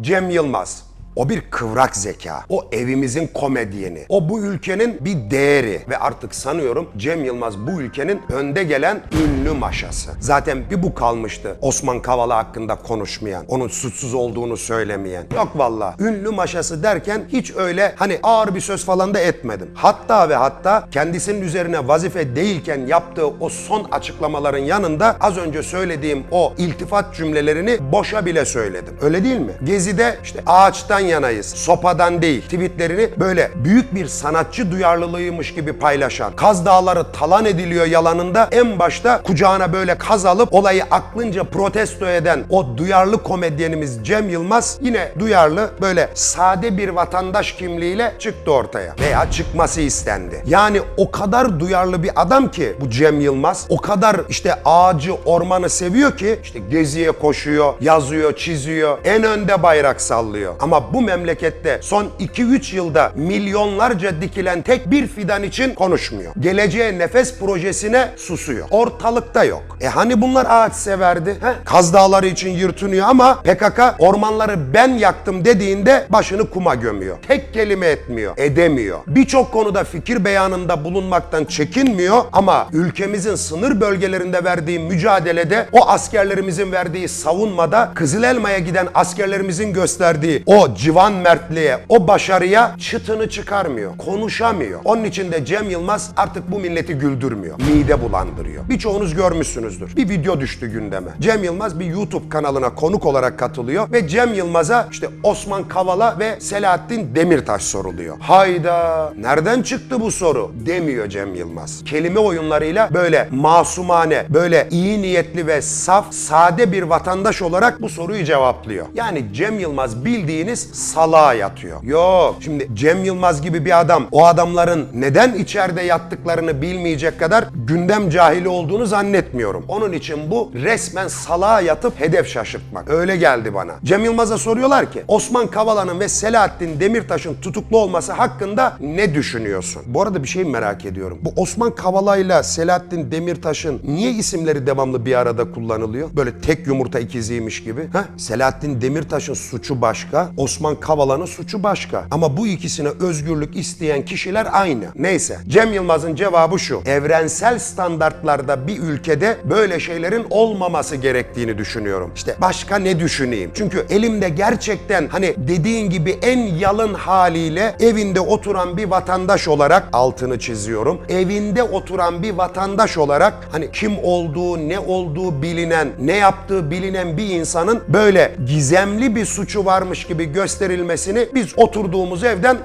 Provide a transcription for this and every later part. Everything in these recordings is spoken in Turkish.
Cem Yılmaz. O bir kıvrak zeka. O evimizin komedyeni. O bu ülkenin bir değeri. Ve artık sanıyorum Cem Yılmaz bu ülkenin önde gelen ünlü maşası. Zaten bir bu kalmıştı. Osman Kavala hakkında konuşmayan, onun suçsuz olduğunu söylemeyen. Yok valla. Ünlü maşası derken hiç öyle hani ağır bir söz falan da etmedim. Hatta ve hatta kendisinin üzerine vazife değilken yaptığı o son açıklamaların yanında az önce söylediğim o iltifat cümlelerini boşa bile söyledim. Öyle değil mi? Gezi'de işte ağaçtan yanayız, sopadan değil tweetlerini böyle büyük bir sanatçı duyarlılığıymış gibi paylaşan, Kaz Dağları talan ediliyor yalanında en başta kucağına böyle kaz alıp olayı aklınca protesto eden o duyarlı komedyenimiz Cem Yılmaz yine duyarlı böyle sade bir vatandaş kimliğiyle çıktı ortaya veya çıkması istendi. Yani o kadar duyarlı bir adam ki bu Cem Yılmaz o kadar işte ağacı ormanı seviyor ki işte geziye koşuyor, yazıyor, çiziyor, en önde bayrak sallıyor. Ama bu memlekette son 2-3 yılda milyonlarca dikilen tek bir fidan için konuşmuyor. Geleceğe nefes projesine susuyor. Ortalıkta yok. E hani bunlar ağaç severdi? He? Kaz Dağları için yırtınıyor ama PKK ormanları ben yaktım dediğinde başını kuma gömüyor. Tek kelime etmiyor, edemiyor. Birçok konuda fikir beyanında bulunmaktan çekinmiyor ama ülkemizin sınır bölgelerinde verdiği mücadelede o askerlerimizin verdiği savunmada Kızılelma'ya giden askerlerimizin gösterdiği o civan mertliğe, o başarıya çıtını çıkarmıyor. Konuşamıyor. Onun için de Cem Yılmaz artık bu milleti güldürmüyor. Mide bulandırıyor. Birçoğunuz görmüşsünüzdür. Bir video düştü gündeme. Cem Yılmaz bir YouTube kanalına konuk olarak katılıyor ve Cem Yılmaz'a işte Osman Kavala ve Selahattin Demirtaş soruluyor. Hayda nereden çıktı bu soru demiyor Cem Yılmaz. Kelime oyunlarıyla böyle masumane, böyle iyi niyetli ve saf, sade bir vatandaş olarak bu soruyu cevaplıyor. Yani Cem Yılmaz bildiğiniz salağa yatıyor. Yok şimdi Cem Yılmaz gibi bir adam o adamların neden içeride yattıklarını bilmeyecek kadar gündem cahili olduğunu zannetmiyorum. Onun için bu resmen salağa yatıp hedef şaşırtmak. Öyle geldi bana. Cem Yılmaz'a soruyorlar ki Osman Kavala'nın ve Selahattin Demirtaş'ın tutuklu olması hakkında ne düşünüyorsun? Bu arada bir şey merak ediyorum. Bu Osman Kavala'yla Selahattin Demirtaş'ın niye isimleri devamlı bir arada kullanılıyor? Böyle tek yumurta ikiziymiş gibi. Ha? Selahattin Demirtaş'ın suçu başka, Osman Kavala'nın suçu başka. Ama bu ikisine özgürlük isteyen kişiler aynı. Neyse. Cem Yılmaz'ın cevabı şu. Evrensel standartlarda bir ülkede böyle şeylerin olmaması gerektiğini düşünüyorum. İşte başka ne düşüneyim? Çünkü elimde gerçekten hani dediğin gibi en yalın haliyle evinde oturan bir vatandaş olarak altını çiziyorum. Evinde oturan bir vatandaş olarak hani kim olduğu, ne olduğu bilinen, ne yaptığı bilinen bir insanın böyle gizemli bir suçu varmış gibi gösterilmesini biz oturduğumuz evden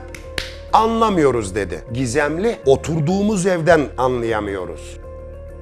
anlamıyoruz dedi. Gizemli oturduğumuz evden anlayamıyoruz.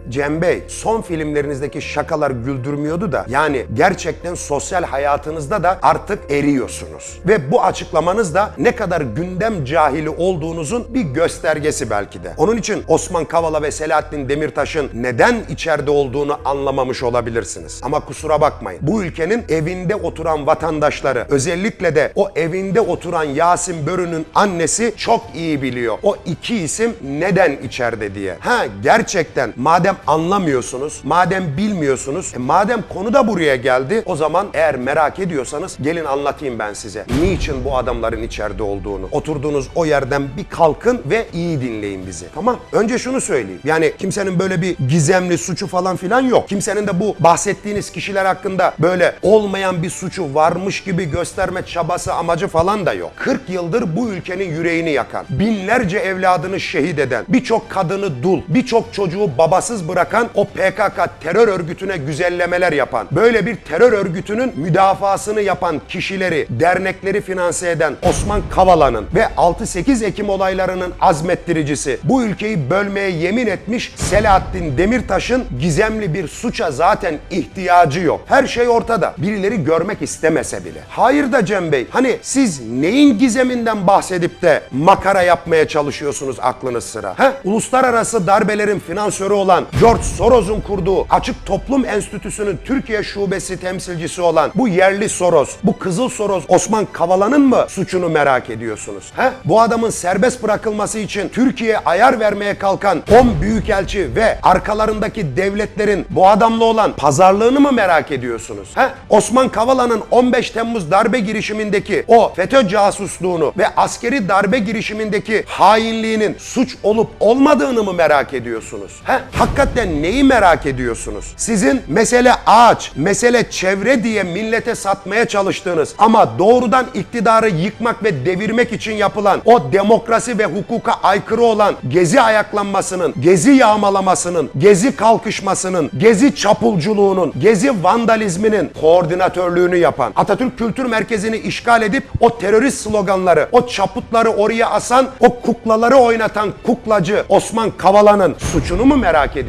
Cem Bey, son filmlerinizdeki şakalar güldürmüyordu da yani gerçekten sosyal hayatınızda da artık eriyorsunuz. Ve bu açıklamanız da ne kadar gündem cahili olduğunuzun bir göstergesi belki de. Onun için Osman Kavala ve Selahattin Demirtaş'ın neden içeride olduğunu anlamamış olabilirsiniz. Ama kusura bakmayın. Bu ülkenin evinde oturan vatandaşları özellikle de o evinde oturan Yasin Börü'nün annesi çok iyi biliyor. O iki isim neden içeride diye. Ha gerçekten madem anlamıyorsunuz, madem bilmiyorsunuz, e, madem konu da buraya geldi o zaman eğer merak ediyorsanız gelin anlatayım ben size. Niçin bu adamların içeride olduğunu. Oturduğunuz o yerden bir kalkın ve iyi dinleyin bizi. Tamam? Önce şunu söyleyeyim. Yani kimsenin böyle bir gizemli suçu falan filan yok. Kimsenin de bu bahsettiğiniz kişiler hakkında böyle olmayan bir suçu varmış gibi gösterme çabası amacı falan da yok. 40 yıldır bu ülkenin yüreğini yakan, binlerce evladını şehit eden, birçok kadını dul, birçok çocuğu babasız bırakan o PKK terör örgütüne güzellemeler yapan, böyle bir terör örgütünün müdafasını yapan kişileri, dernekleri finanse eden Osman Kavala'nın ve 6-8 Ekim olaylarının azmettiricisi, bu ülkeyi bölmeye yemin etmiş Selahattin Demirtaş'ın gizemli bir suça zaten ihtiyacı yok. Her şey ortada. Birileri görmek istemese bile. Hayır da Cem Bey, hani siz neyin gizeminden bahsedip de makara yapmaya çalışıyorsunuz aklınız sıra? He? Uluslararası darbelerin finansörü olan George Soros'un kurduğu Açık Toplum Enstitüsü'nün Türkiye şubesi temsilcisi olan bu yerli Soros, bu Kızıl Soros Osman Kavala'nın mı suçunu merak ediyorsunuz? He? Bu adamın serbest bırakılması için Türkiye'ye ayar vermeye kalkan 10 büyükelçi ve arkalarındaki devletlerin bu adamla olan pazarlığını mı merak ediyorsunuz? He? Osman Kavala'nın 15 Temmuz darbe girişimindeki o FETÖ casusluğunu ve askeri darbe girişimindeki hainliğinin suç olup olmadığını mı merak ediyorsunuz? He? Hakikaten neyi merak ediyorsunuz? Sizin mesele ağaç, mesele çevre diye millete satmaya çalıştığınız ama doğrudan iktidarı yıkmak ve devirmek için yapılan o demokrasi ve hukuka aykırı olan gezi ayaklanmasının, gezi yağmalamasının, gezi kalkışmasının, gezi çapulculuğunun, gezi vandalizminin koordinatörlüğünü yapan, Atatürk Kültür Merkezi'ni işgal edip o terörist sloganları, o çaputları oraya asan, o kuklaları oynatan kuklacı Osman Kavala'nın suçunu mu merak ediyorsunuz?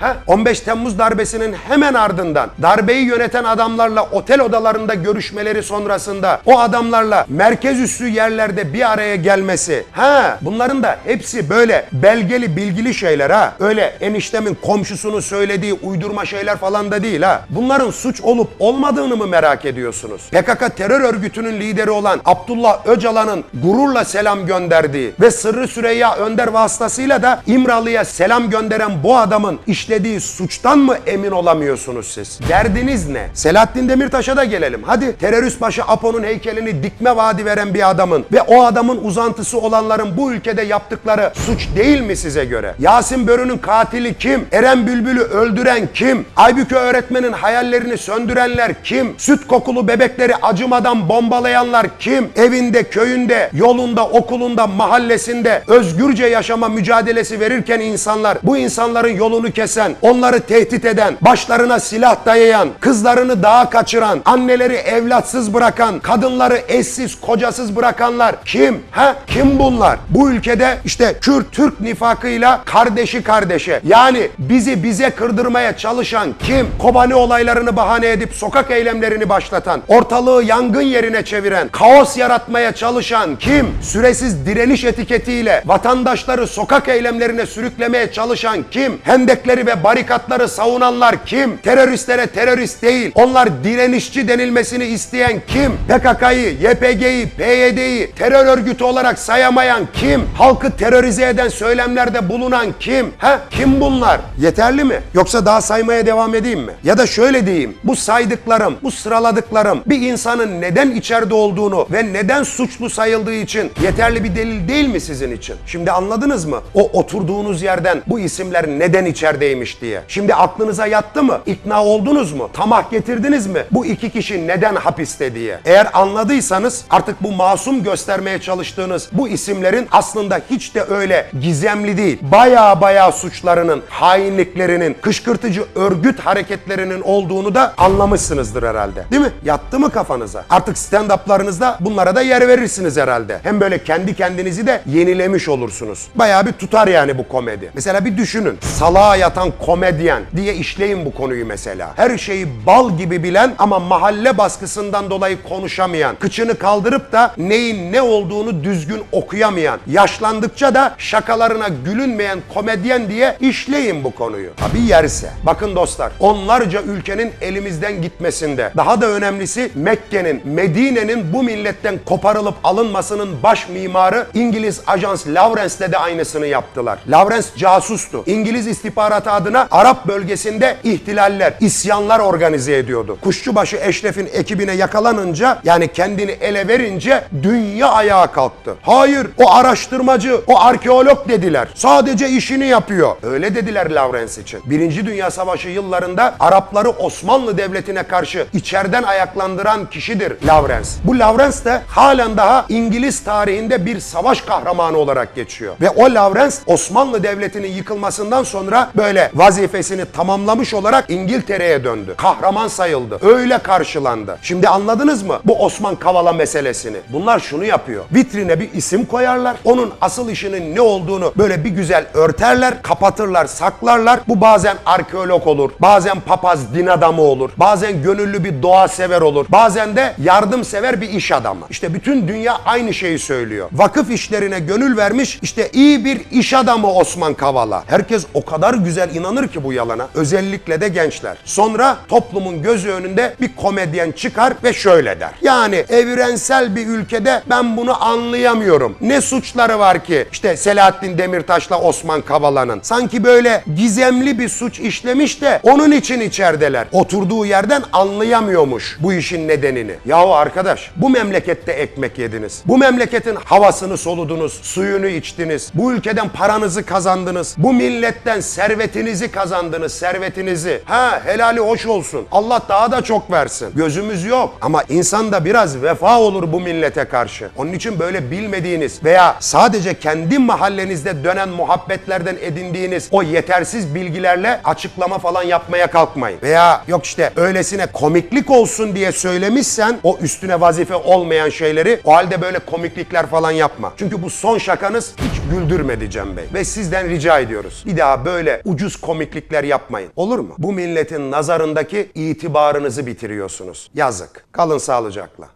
Ha? 15 Temmuz darbesinin hemen ardından darbeyi yöneten adamlarla otel odalarında görüşmeleri sonrasında o adamlarla merkez üssü yerlerde bir araya gelmesi. Ha, bunların da hepsi böyle belgeli bilgili şeyler ha. Öyle eniştemin komşusunun söylediği uydurma şeyler falan da değil ha. Bunların suç olup olmadığını mı merak ediyorsunuz? PKK terör örgütünün lideri olan Abdullah Öcalan'ın gururla selam gönderdiği ve Sırrı Süreyya Önder vasıtasıyla da İmralı'ya selam gönderen bu adamın işlediği suçtan mı emin olamıyorsunuz siz? Derdiniz ne? Selahattin Demirtaş'a da gelelim. Hadi terörist başı Apo'nun heykelini dikme vaadi veren bir adamın ve o adamın uzantısı olanların bu ülkede yaptıkları suç değil mi size göre? Yasin Börü'nün katili kim? Eren Bülbül'ü öldüren kim? Aybüke öğretmenin hayallerini söndürenler kim? Süt kokulu bebekleri acımadan bombalayanlar kim? Evinde, köyünde, yolunda, okulunda, mahallesinde özgürce yaşama mücadelesi verirken insanlar bu insanların yolunu kesen, onları tehdit eden, başlarına silah dayayan, kızlarını dağa kaçıran, anneleri evlatsız bırakan, kadınları eşsiz, kocasız bırakanlar kim? Ha? Kim bunlar? Bu ülkede işte Kürt-Türk nifakıyla kardeşi kardeşe yani bizi bize kırdırmaya çalışan kim? Kobani olaylarını bahane edip sokak eylemlerini başlatan, ortalığı yangın yerine çeviren, kaos yaratmaya çalışan kim? Süresiz direniş etiketiyle vatandaşları sokak eylemlerine sürüklemeye çalışan kim? Hendekleri ve barikatları savunanlar kim? Teröristlere terörist değil, onlar direnişçi denilmesini isteyen kim? PKK'yı, YPG'yi, PYD'yi terör örgütü olarak sayamayan kim? Halkı terörize eden söylemlerde bulunan kim? Ha? Kim bunlar? Yeterli mi? Yoksa daha saymaya devam edeyim mi? Ya da şöyle diyeyim. Bu saydıklarım, bu sıraladıklarım bir insanın neden içeride olduğunu ve neden suçlu sayıldığı için yeterli bir delil değil mi sizin için? Şimdi anladınız mı? O oturduğunuz yerden bu isimler neden içerideymiş diye. Şimdi aklınıza yattı mı? İkna oldunuz mu? Tamah getirdiniz mi? Bu iki kişi neden hapiste diye. Eğer anladıysanız artık bu masum göstermeye çalıştığınız bu isimlerin aslında hiç de öyle gizemli değil. Baya baya suçlarının, hainliklerinin, kışkırtıcı örgüt hareketlerinin olduğunu da anlamışsınızdır herhalde. Değil mi? Yattı mı kafanıza? Artık stand-up'larınızda bunlara da yer verirsiniz herhalde. Hem böyle kendi kendinizi de yenilemiş olursunuz. Bayağı bir tutar yani bu komedi. Mesela bir düşünün. Salağa yatan komedyen diye işleyin bu konuyu mesela. Her şeyi bal gibi bilen ama mahalle baskısından dolayı konuşamayan, kıçını kaldırıp da neyin ne olduğunu düzgün okuyamayan, yaşlandıkça da şakalarına gülünmeyen komedyen diye işleyin bu konuyu. Tabi yerse. Bakın dostlar, onlarca ülkenin elimizden gitmesinde, daha da önemlisi Mekke'nin, Medine'nin bu milletten koparılıp alınmasının baş mimarı İngiliz ajans Lawrence'le de aynısını yaptılar. Lawrence casustu. İngiliz istihbaratı adına Arap bölgesinde ihtilaller, isyanlar organize ediyordu. Kuşçubaşı Eşref'in ekibine yakalanınca yani kendini ele verince dünya ayağa kalktı. Hayır o araştırmacı, o arkeolog dediler. Sadece işini yapıyor. Öyle dediler Lawrence için. Birinci Dünya Savaşı yıllarında Arapları Osmanlı Devleti'ne karşı içeriden ayaklandıran kişidir Lawrence. Bu Lawrence de halen daha İngiliz tarihinde bir savaş kahramanı olarak geçiyor. Ve o Lawrence Osmanlı Devleti'nin yıkılmasından sonra böyle vazifesini tamamlamış olarak İngiltere'ye döndü. Kahraman sayıldı. Öyle karşılandı. Şimdi anladınız mı bu Osman Kavala meselesini? Bunlar şunu yapıyor. Vitrine bir isim koyarlar. Onun asıl işinin ne olduğunu böyle bir güzel örterler, kapatırlar, saklarlar. Bu bazen arkeolog olur, bazen papaz din adamı olur, bazen gönüllü bir doğa sever olur, bazen de yardımsever bir iş adamı. İşte bütün dünya aynı şeyi söylüyor. Vakıf işlerine gönül vermiş işte iyi bir iş adamı Osman Kavala. Herkes o kadar kadar güzel inanır ki bu yalana. Özellikle de gençler. Sonra toplumun gözü önünde bir komedyen çıkar ve şöyle der. Yani evrensel bir ülkede ben bunu anlayamıyorum. Ne suçları var ki? İşte Selahattin Demirtaş'la Osman Kavala'nın. Sanki böyle gizemli bir suç işlemiş de onun için içerideler. Oturduğu yerden anlayamıyormuş bu işin nedenini. Yahu arkadaş bu memlekette ekmek yediniz. Bu memleketin havasını soludunuz, suyunu içtiniz. Bu ülkeden paranızı kazandınız. Bu milletten servetinizi kazandınız, servetinizi. Ha helali hoş olsun. Allah daha da çok versin. Gözümüz yok ama insanda biraz vefa olur bu millete karşı. Onun için böyle bilmediğiniz veya sadece kendi mahallenizde dönen muhabbetlerden edindiğiniz o yetersiz bilgilerle açıklama falan yapmaya kalkmayın. Veya yok işte öylesine komiklik olsun diye söylemişsen o üstüne vazife olmayan şeyleri o halde böyle komiklikler falan yapma. Çünkü bu son şakanız hiç güldürmedi Cem Bey. Ve sizden rica ediyoruz. Bir daha böyle ucuz komiklikler yapmayın. Olur mu? Bu milletin nazarındaki itibarınızı bitiriyorsunuz. Yazık. Kalın sağlıcakla.